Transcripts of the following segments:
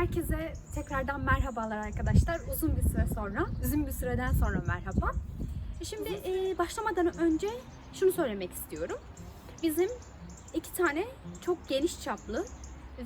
Herkese tekrardan merhabalar arkadaşlar. Uzun bir süre sonra, uzun bir süreden sonra merhaba. Şimdi e, başlamadan önce şunu söylemek istiyorum. Bizim iki tane çok geniş çaplı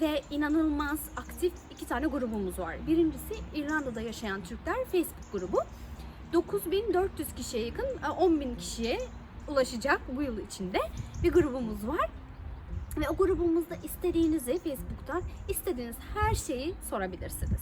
ve inanılmaz aktif iki tane grubumuz var. Birincisi İrlanda'da yaşayan Türkler Facebook grubu. 9400 kişiye yakın, e, 10.000 kişiye ulaşacak bu yıl içinde bir grubumuz var. Ve o grubumuzda istediğinizi Facebook'tan istediğiniz her şeyi sorabilirsiniz.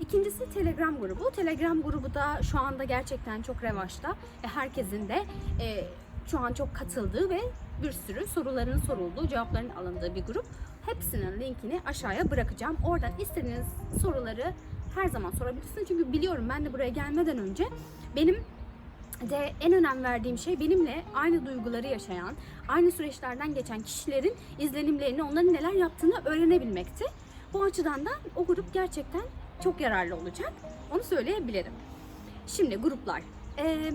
İkincisi Telegram grubu. Telegram grubu da şu anda gerçekten çok revaçta. Herkesin de e, şu an çok katıldığı ve bir sürü soruların sorulduğu, cevapların alındığı bir grup. Hepsinin linkini aşağıya bırakacağım. Oradan istediğiniz soruları her zaman sorabilirsiniz. Çünkü biliyorum ben de buraya gelmeden önce benim de en önem verdiğim şey benimle aynı duyguları yaşayan, aynı süreçlerden geçen kişilerin izlenimlerini, onların neler yaptığını öğrenebilmekti. Bu açıdan da o grup gerçekten çok yararlı olacak. Onu söyleyebilirim. Şimdi gruplar. Ee,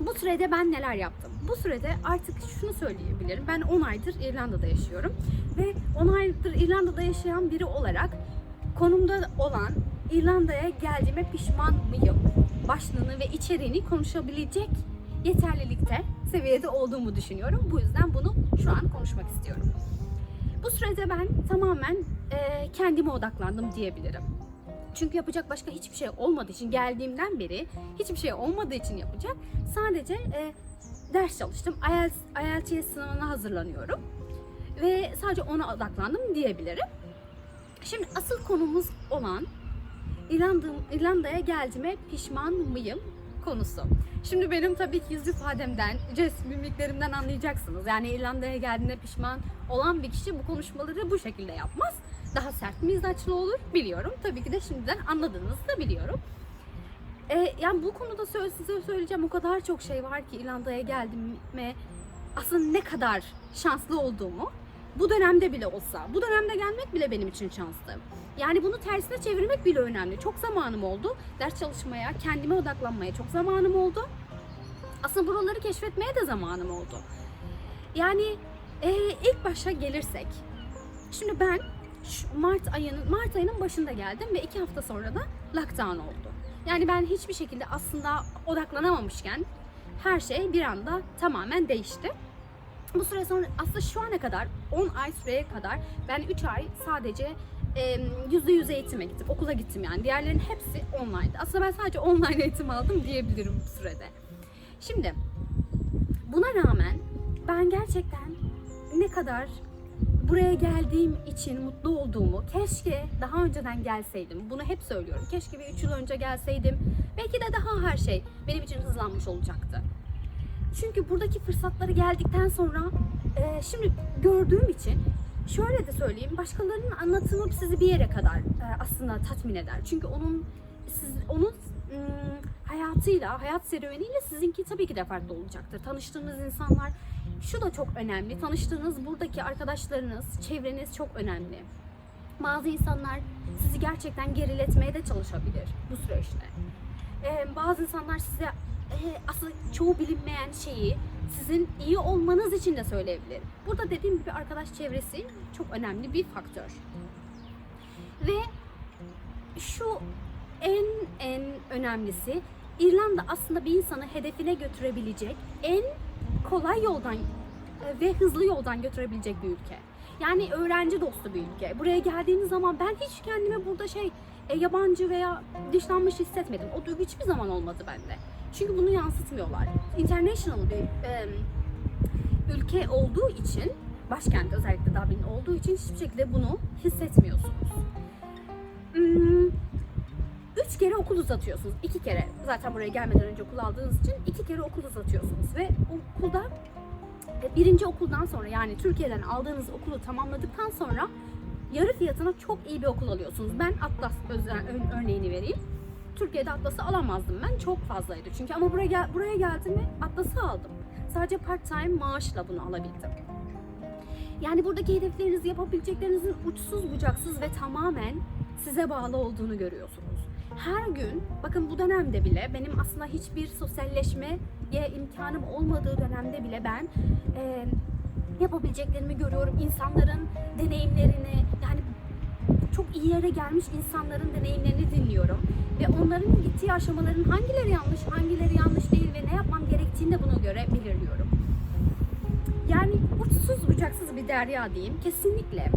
bu sürede ben neler yaptım? Bu sürede artık şunu söyleyebilirim. Ben 10 aydır İrlanda'da yaşıyorum. Ve 10 aydır İrlanda'da yaşayan biri olarak konumda olan İrlanda'ya geldiğime pişman mıyım? Başlığını ve içeriğini konuşabilecek yeterlilikte, seviyede olduğumu düşünüyorum. Bu yüzden bunu şu an konuşmak istiyorum. Bu sürede ben tamamen e, kendime odaklandım diyebilirim. Çünkü yapacak başka hiçbir şey olmadığı için geldiğimden beri hiçbir şey olmadığı için yapacak. Sadece e, ders çalıştım. IELTS, IELTS sınavına hazırlanıyorum. Ve sadece ona odaklandım diyebilirim. Şimdi asıl konumuz olan İrlanda'ya geldiğime pişman mıyım konusu. Şimdi benim tabii ki yüz ifademden, jest mimiklerimden anlayacaksınız. Yani İrlanda'ya geldiğinde pişman olan bir kişi bu konuşmaları bu şekilde yapmaz. Daha sert mizaçlı olur biliyorum. Tabii ki de şimdiden anladığınızı da biliyorum. Ee, yani bu konuda sö- size söyleyeceğim o kadar çok şey var ki İrlanda'ya geldiğime aslında ne kadar şanslı olduğumu bu dönemde bile olsa, bu dönemde gelmek bile benim için şanslı. Yani bunu tersine çevirmek bile önemli. Çok zamanım oldu. Ders çalışmaya, kendime odaklanmaya çok zamanım oldu. Aslında buraları keşfetmeye de zamanım oldu. Yani e, ilk başa gelirsek, şimdi ben Mart ayının Mart ayının başında geldim ve iki hafta sonra da lockdown oldu. Yani ben hiçbir şekilde aslında odaklanamamışken her şey bir anda tamamen değişti. Bu süre sonra aslında şu ana kadar 10 ay süreye kadar ben 3 ay sadece e, %100 eğitime gittim. Okula gittim yani. Diğerlerinin hepsi online'dı. Aslında ben sadece online eğitim aldım diyebilirim bu sürede. Şimdi buna rağmen ben gerçekten ne kadar buraya geldiğim için mutlu olduğumu, keşke daha önceden gelseydim. Bunu hep söylüyorum. Keşke bir 3 yıl önce gelseydim. Belki de daha her şey benim için hızlanmış olacaktı. Çünkü buradaki fırsatları geldikten sonra e, şimdi gördüğüm için şöyle de söyleyeyim başkalarının anlatımı sizi bir yere kadar e, aslında tatmin eder. Çünkü onun siz onun ım, hayatıyla, hayat serüveniyle sizinki tabii ki de farklı olacaktır. Tanıştığınız insanlar şu da çok önemli. Tanıştığınız buradaki arkadaşlarınız, çevreniz çok önemli. Bazı insanlar sizi gerçekten geriletmeye de çalışabilir bu süreçte. Ee, bazı insanlar size aslında çoğu bilinmeyen şeyi sizin iyi olmanız için de söyleyebilir. Burada dediğim gibi arkadaş çevresi çok önemli bir faktör. Ve şu en en önemlisi İrlanda aslında bir insanı hedefine götürebilecek en kolay yoldan ve hızlı yoldan götürebilecek bir ülke. Yani öğrenci dostu bir ülke. Buraya geldiğiniz zaman ben hiç kendime burada şey e, yabancı veya dışlanmış hissetmedim. O duygu hiçbir zaman olmadı bende. Çünkü bunu yansıtmıyorlar. International bir e, ülke olduğu için, başkent özellikle Dublin olduğu için hiçbir şekilde bunu hissetmiyorsunuz. Hmm, üç kere okul uzatıyorsunuz. iki kere zaten buraya gelmeden önce okul aldığınız için iki kere okul uzatıyorsunuz. Ve okulda e, birinci okuldan sonra yani Türkiye'den aldığınız okulu tamamladıktan sonra yarı fiyatına çok iyi bir okul alıyorsunuz. Ben Atlas özel ör- örneğini vereyim. Türkiye'de Atlas'ı alamazdım ben. Çok fazlaydı çünkü ama buraya gel buraya geldim ve Atlas'ı aldım. Sadece part-time maaşla bunu alabildim. Yani buradaki hedeflerinizi yapabileceklerinizin uçsuz bucaksız ve tamamen size bağlı olduğunu görüyorsunuz. Her gün, bakın bu dönemde bile benim aslında hiçbir sosyalleşmeye imkanım olmadığı dönemde bile ben e, yapabileceklerimi görüyorum. İnsanların deneyimlerini yani çok iyi yere gelmiş insanların deneyimlerini dinliyorum. Ve onların gittiği aşamaların hangileri yanlış, hangileri yanlış değil ve ne yapmam gerektiğini de buna göre belirliyorum. Yani uçsuz bucaksız bir derya diyeyim. Kesinlikle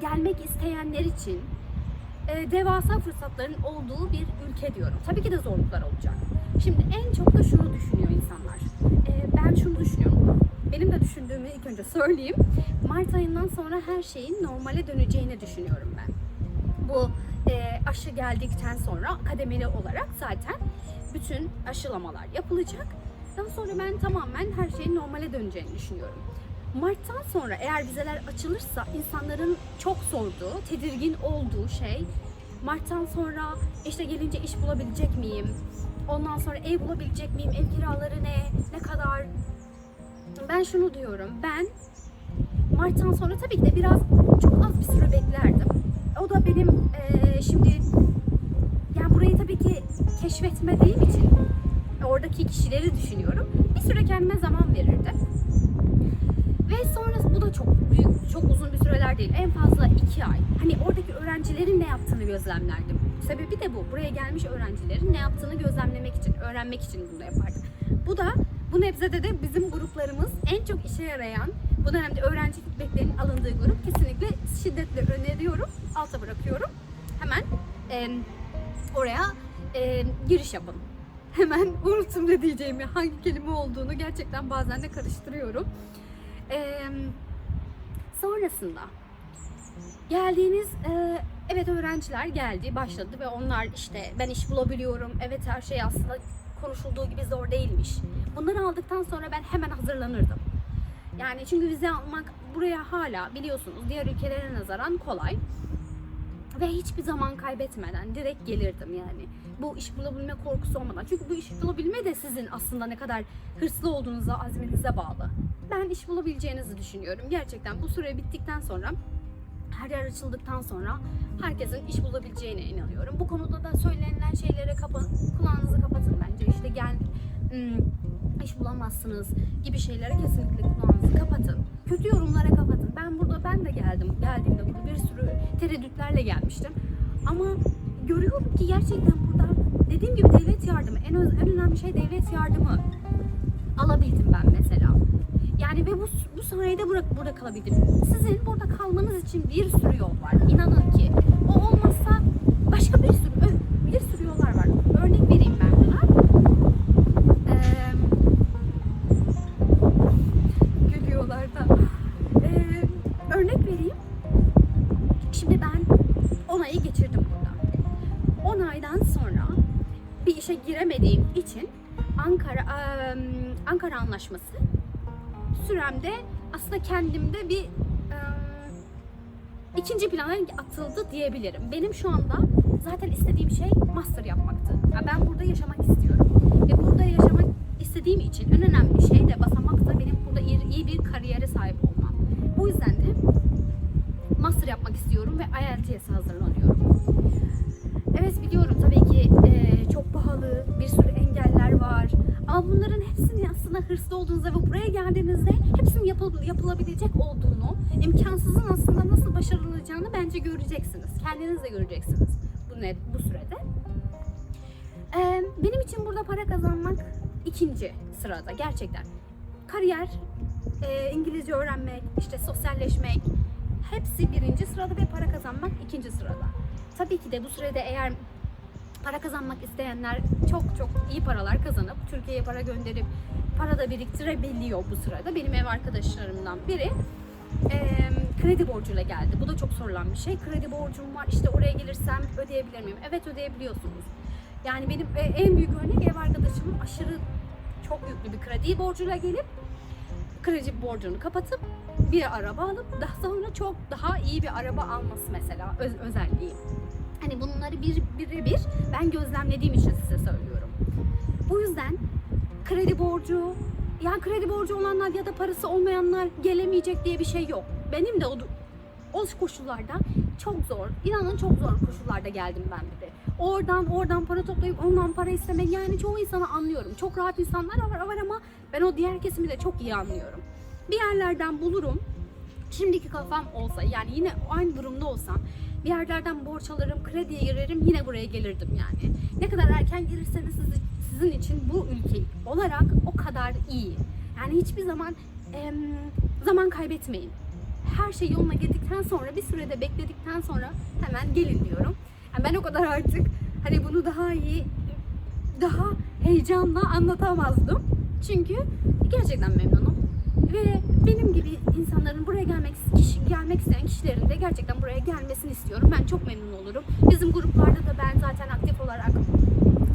gelmek isteyenler için e, devasa fırsatların olduğu bir ülke diyorum. Tabii ki de zorluklar olacak. Şimdi en çok da şunu düşünüyor insanlar. E, ben şunu düşünüyorum. Benim de düşündüğümü ilk önce söyleyeyim. Mart ayından sonra her şeyin normale döneceğini düşünüyorum ben. Bu e, aşı geldikten sonra kademeli olarak zaten bütün aşılamalar yapılacak. Daha sonra ben tamamen her şeyin normale döneceğini düşünüyorum. Mart'tan sonra eğer vizeler açılırsa insanların çok sorduğu, tedirgin olduğu şey Mart'tan sonra işte gelince iş bulabilecek miyim? Ondan sonra ev bulabilecek miyim? Ev kiraları ne? Ne kadar? Ben şunu diyorum. Ben Mart'tan sonra tabii ki de biraz çok az bir süre beklerdim. O da benim eee, şimdi yani burayı tabii ki keşfetmediğim için oradaki kişileri düşünüyorum. Bir süre kendime zaman verirdim. Ve sonra bu da çok büyük, çok uzun bir süreler değil. En fazla iki ay. Hani oradaki öğrencilerin ne yaptığını gözlemlerdim. Sebebi de bu. Buraya gelmiş öğrencilerin ne yaptığını gözlemlemek için, öğrenmek için bunu yapardım. Bu da bu nebzede de bizim gruplarımız en çok işe yarayan, bu dönemde öğrenci feedbacklerinin alındığı grup kesinlikle şiddetle öneriyorum. Alta bırakıyorum. Hemen em, oraya em, giriş yapın. Hemen unuttum ne diyeceğimi, hangi kelime olduğunu gerçekten bazen de karıştırıyorum. Ee, sonrasında geldiğiniz e, evet öğrenciler geldi başladı ve onlar işte ben iş bulabiliyorum evet her şey aslında konuşulduğu gibi zor değilmiş. Bunları aldıktan sonra ben hemen hazırlanırdım. Yani çünkü vize almak buraya hala biliyorsunuz diğer ülkelere nazaran kolay. Ve hiçbir zaman kaybetmeden direkt gelirdim yani. Bu iş bulabilme korkusu olmadan. Çünkü bu iş bulabilme de sizin aslında ne kadar hırslı olduğunuza, azminize bağlı. Ben iş bulabileceğinizi düşünüyorum. Gerçekten bu süre bittikten sonra her yer açıldıktan sonra herkesin iş bulabileceğine inanıyorum. Bu konuda da söylenilen şeylere kapa kulağınızı kapatın bence. İşte gel iş bulamazsınız gibi şeylere kesinlikle kulağınızı kapatın. Kötü yorumlara kapatın. Ben burada ben de geldim. Geldiğimde burada bir sürü tereddütlerle gelmiştim. Ama görüyorum ki gerçekten burada dediğim gibi devlet yardımı en, en önemli şey devlet yardımı alabildim ben mesela. Yani ve bu, bu sayede burada, burada kalabildim. Sizin burada kalmanız için bir sürü yol var. İnanın ki. O olmazsa başka bir sürü bir sürü yollar var. Örnek vereyim ben buna. Ee, gülüyorlar da. Ee, örnek vereyim. Şimdi ben 10 ayı geçirdim burada. 10 aydan sonra bir işe giremediğim için Ankara em, Ankara Anlaşması süremde aslında kendimde bir em, ikinci plana atıldı diyebilirim. Benim şu anda zaten istediğim şey master yapmaktı. Yani ben burada yaşamak istiyorum. Ve burada yaşamak istediğim için en önemli şey de basamak da benim burada iyi, iyi bir kariyere sahip olmam. O yüzden de master yapmak istiyorum ve IELTS'e hazırlanıyorum. Evet biliyorum tabii ki e, çok pahalı, bir sürü engeller var. Ama bunların hepsini aslında hırslı olduğunuzda ve buraya geldiğinizde hepsinin yapıl- yapılabilecek olduğunu, imkansızın aslında nasıl başarılacağını bence göreceksiniz. Kendiniz de göreceksiniz bu, ne, bu sürede. E, benim için burada para kazanmak ikinci sırada gerçekten. Kariyer, e, İngilizce öğrenmek, işte sosyalleşmek hepsi birinci sırada ve para kazanmak ikinci sırada. Tabii ki de bu sürede eğer para kazanmak isteyenler çok çok iyi paralar kazanıp Türkiye'ye para gönderip para da biriktirebiliyor bu sırada. Benim ev arkadaşlarımdan biri eee, kredi borcuyla geldi. Bu da çok sorulan bir şey. Kredi borcum var işte oraya gelirsem ödeyebilir miyim? Evet ödeyebiliyorsunuz. Yani benim e, en büyük örnek ev arkadaşımın aşırı çok yüklü bir kredi borcuyla gelip kredi borcunu kapatıp bir araba alıp daha sonra çok daha iyi bir araba alması mesela öz, özelliği. Hani bunları bir birebir ben gözlemlediğim için size söylüyorum. Bu yüzden kredi borcu, yani kredi borcu olanlar ya da parası olmayanlar gelemeyecek diye bir şey yok. Benim de o, o koşullarda çok zor, inanın çok zor koşullarda geldim ben bir de. Oradan oradan para toplayıp ondan para istemek yani çoğu insanı anlıyorum. Çok rahat insanlar var, var ama ben o diğer kesimi de çok iyi anlıyorum. Bir yerlerden bulurum. Şimdiki kafam olsa yani yine aynı durumda olsam bir yerlerden borç alırım, krediye girerim yine buraya gelirdim yani. Ne kadar erken gelirseniz sizi- sizin için bu ülke olarak o kadar iyi. Yani hiçbir zaman zaman kaybetmeyin. Her şey yoluna girdikten sonra bir sürede bekledikten sonra hemen gelin diyorum. Yani ben o kadar artık hani bunu daha iyi daha heyecanla anlatamazdım. Çünkü gerçekten memnunum. Ve benim gibi insanların buraya gelmek kişi, gelmek isteyen kişilerin de gerçekten buraya gelmesini istiyorum. Ben çok memnun olurum. Bizim gruplarda da ben zaten aktif olarak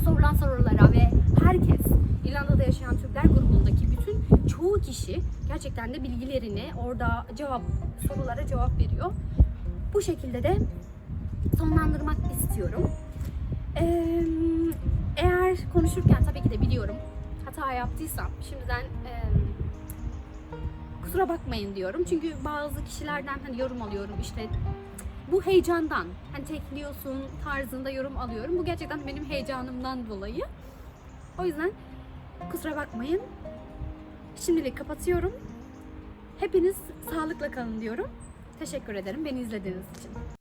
sorulan sorulara ve herkes İrlanda'da yaşayan Türkler grubundaki bütün çoğu kişi gerçekten de bilgilerini orada cevap sorulara cevap veriyor. Bu şekilde de sonlandırmak istiyorum. Ee, eğer konuşurken tabii ki de biliyorum hata yaptıysam şimdiden em, kusura bakmayın diyorum. Çünkü bazı kişilerden hani yorum alıyorum işte bu heyecandan hani tekliyorsun tarzında yorum alıyorum. Bu gerçekten benim heyecanımdan dolayı. O yüzden kusura bakmayın. Şimdilik kapatıyorum. Hepiniz sağlıkla kalın diyorum. Teşekkür ederim beni izlediğiniz için.